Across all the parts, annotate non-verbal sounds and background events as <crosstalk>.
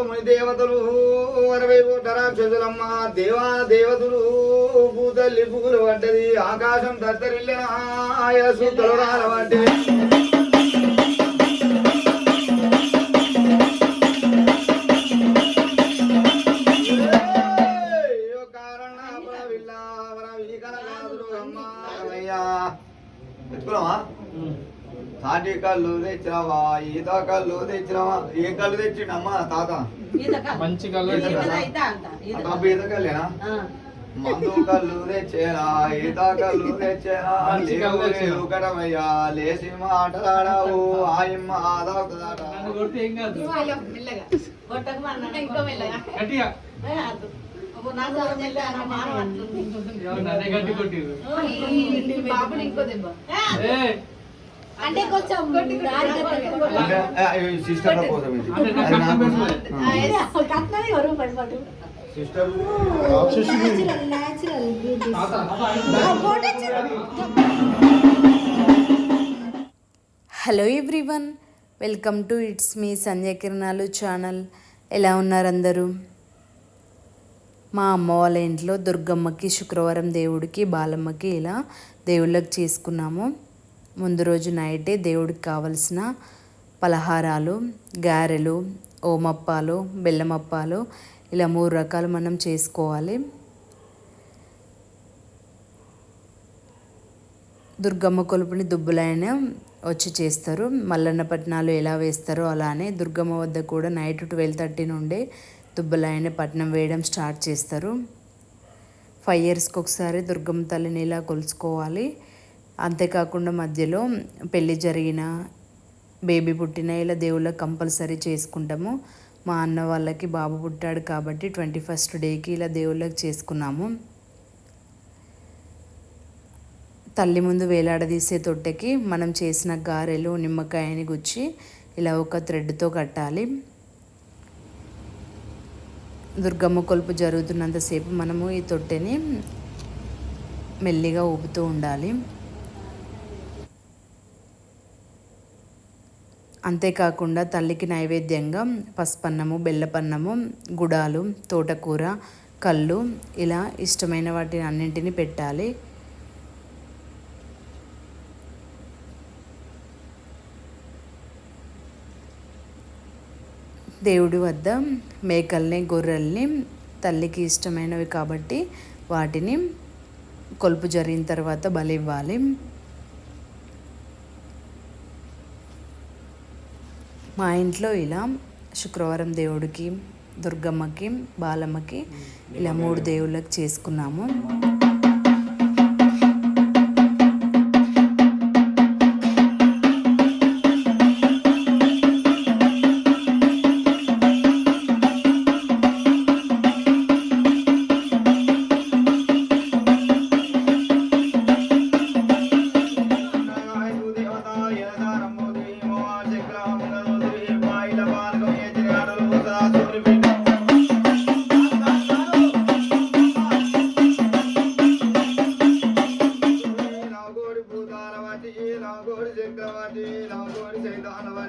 కోట్ల ముని దేవతలు అరవై కోట్ల దేవా దేవతలు భూతల్లి పూలు పడ్డది ఆకాశం దత్తరిల్లిన సూతలు రాలబడ్డది ఏయ్, తాటి కళ్ళు తెచ్చినావా? ఈత కళ్ళు తెచ్చినావా? ఏ కళ్ళు తెచ్చిండమ్మా తాత? మంచి కళ్ళా? ఈత కళ్ళేనా? మందు కళ్ళు తెచ్చేనా ఈత కళ్ళు కడమయ్యా లేచి మాటలాడావు ఆయమ్మ కాదు? ఇంకో బాబుని దెబ్బ. ఏ అంటే కొంచెం సిస్టర్ కోసం ఇది కట్నం ఎవరు natural beauty hello everyone welcome to it's me Sandhya Kiranalu channel ఎలా ఉన్నారు అందరూ మా అమ్మ వాళ్ళ ఇంట్లో దుర్గమ్మకి శుక్రవారం దేవుడికి బాలమ్మకి ఇలా దేవుళ్ళకి చేసుకున్నాము. ముందు రోజు నైటే దేవుడికి కావలసిన పలహారాలు గారెలు ఓమప్పాలు బెల్లమప్పాలు ఇలా మూడు రకాలు మనం చేసుకోవాలి. దుర్గమ్మ కొలుపుని దుబ్బులైన వచ్చి చేస్తారు. మల్లన్న పట్నాలు ఎలా వేస్తారో అలానే దుర్గమ్మ వద్ద కూడా నైట్ ట్వెల్వ్ థర్టీ నుండే దుబ్బలైన పట్నం వేయడం స్టార్ట్ చేస్తారు. ఫైవ్ ఇయర్స్కి ఒకసారి దుర్గమ్మ తల్లిని ఇలా కొలుసుకోవాలి అంతేకాకుండా మధ్యలో పెళ్ళి జరిగిన బేబీ పుట్టిన ఇలా దేవుళ్ళకి కంపల్సరీ చేసుకుంటాము. మా అన్న వాళ్ళకి బాబు పుట్టాడు కాబట్టి ట్వంటీ ఫస్ట్ డేకి ఇలా దేవుళ్ళకి చేసుకున్నాము. తల్లి ముందు వేలాడదీసే తొట్టెకి మనం చేసిన గారెలు నిమ్మకాయని గుచ్చి ఇలా ఒక థ్రెడ్తో కట్టాలి. దుర్గమ్మ కొలుపు జరుగుతున్నంతసేపు మనము ఈ తొట్టెని మెల్లిగా ఊపుతూ ఉండాలి. అంతేకాకుండా తల్లికి నైవేద్యంగా పసుపన్నము బెల్లపన్నము గుడాలు తోటకూర కళ్ళు ఇలా ఇష్టమైన వాటిని అన్నింటినీ పెట్టాలి. దేవుడి వద్ద మేకల్ని గొర్రెల్ని తల్లికి ఇష్టమైనవి కాబట్టి వాటిని కొలుపు జరిగిన తర్వాత బలి ఇవ్వాలి. మా ఇంట్లో ఇలా శుక్రవారం దేవుడికి దుర్గమ్మకి బాలమ్మకి ఇలా మూడు దేవుళ్ళకి చేసుకున్నాము.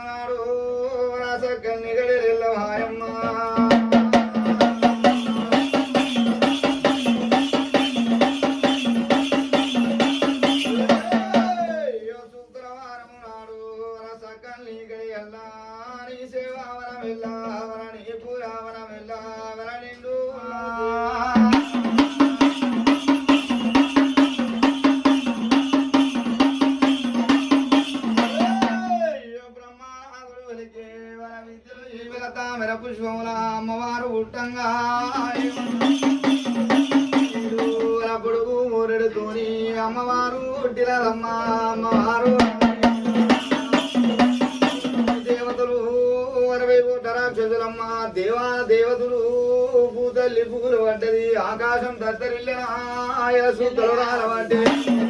నాడు వర సగ్గన్ని గడిరెల్ల వాయమ్మ మూరెడుతోని అమ్మవారు పుట్టినదమ్మ అమ్మవారు. దేవతలు రాక్షసులమ్మ దేవా దేవతలు పూతల్లి పూలు పడ్డది ఆకాశం దత్తరిల్లిన ఆయసు తొలరాల పడ్డది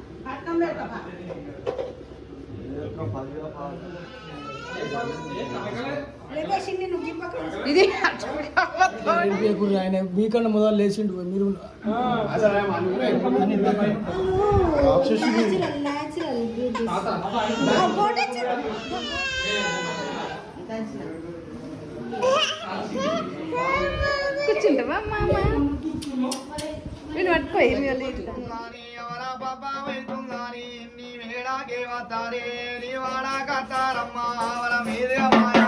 ఇది ఆయన? మీకన్నా మొదలు లేచిండు మీరు కూర్చుంటావా మామ? నేను పట్టుకోయి ఎవరా బాబా వైతుందాని నీ వేడాకే వస్తారే నీ వాడా కట్టారమ్మా వల మీదిగా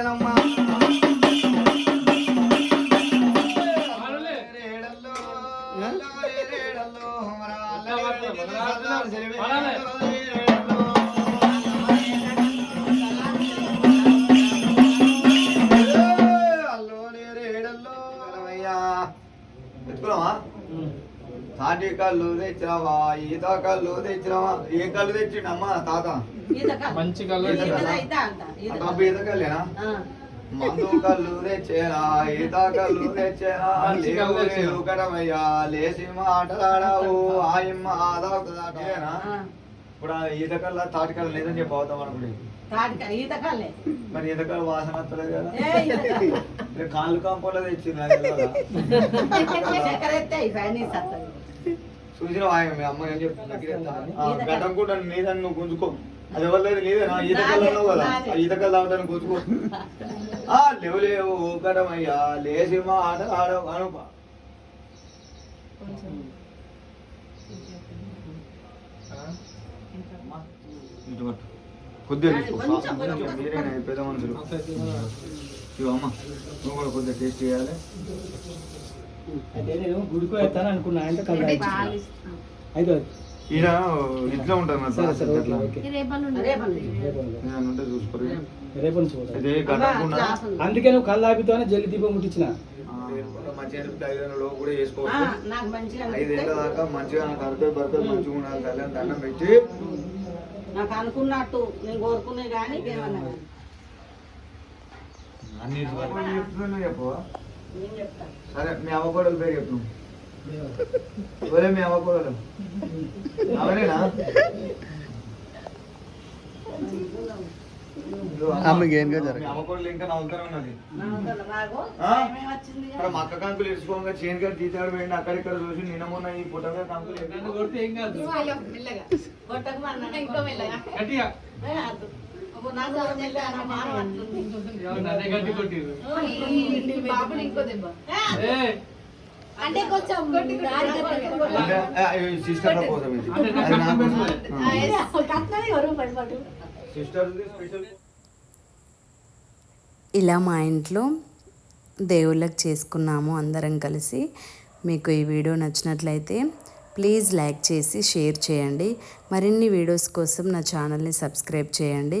వాళ్ళ పట్టినమ్మ కళ్ళు తెచ్చినావా? ఈత కళ్ళు తెచ్చినావా? ఏ కళ్ళు తెచ్చిండమ్మా తాత? మంచి అబ్బా ఈత కళ్ళేనా? మందు కళ్ళు తెచ్చేనా ఈత కళ్ళు కళ్ళు కడమయ్యా లేచి మాటలాడావు ఆయమ్మ ఆదావుతుందటేనా ఇప్పుడు ఈత కళ్ళ తాటి కళ్ళు లేదని చెప్పి అవుతాం అనుకుంటే. మరి ఈత కళ్ళు వాసన వస్తలేదు కదా. కాళ్ళు. కాంపోలో తెచ్చింది చూసిన వాయం మీ అమ్మ ఏం చెప్తుంది? గతం కూడా నీదని నువ్వు గుంజుకో. అది ఎవరు లేదు ఈత కళ్ళు కదా? ఆ ఈత కళ్ళు తాగుతాను గుంజుకో. ఆ లేవు లేవు కడమయ్యా లేచి మా ఆట ఆడ అనుప. కొద్దిగా. మీరేనా పెద్ద మనుషులు. ఇవ్వ అమ్మ నువ్వు కూడా కొద్దిగా టేస్ట్ చేయాలి. అయితే నేను గుడికి వెళ్తాను అనుకున్నా అయితే ఇంట్లో సరే సరే ఓకే. ఓకే. రేపు నుంచి అందుకే నువ్వు కళ్ళు ఆపితోనే జల్లి దీపం ముట్టించిన. కూడా చేసుకోవచ్చు నాకు మంచిగా ఐదేళ్ళ దాకా మంచిగా నాకు మంచిగా ఉండాలి దండం పెట్టి. నాకు అనుకున్నట్టు నేను కోరుకునే కానీ. అన్ని చెప్తున్నా చెప్పు నేను చెప్తాను సరే మీ అవ్వకూడదు పేరు చెప్పు. <laughs> మీ అవ్వకూడదు అవనేనా ఆమెకి ఏం ఇంకా నవ్వుతానే ఉన్నది. ఇక్కడ కంకులు ఇరుచుకోగా చేను గారు పోయింది అక్కడిక్కడ చూసి నిన్న మొన్న ఈ కంకులు కొడితే ఏం కాదు. బాబుని ఇంకో దెబ్బ. అంటే కొంచెం సిస్టర్ కోసం ఇది. ఇలా మా ఇంట్లో దేవుళ్ళకి చేసుకున్నాము అందరం కలిసి. మీకు ఈ వీడియో నచ్చినట్లయితే ప్లీజ్ లైక్ చేసి షేర్ చేయండి. మరిన్ని వీడియోస్ కోసం నా ఛానల్ని సబ్స్క్రైబ్ చేయండి.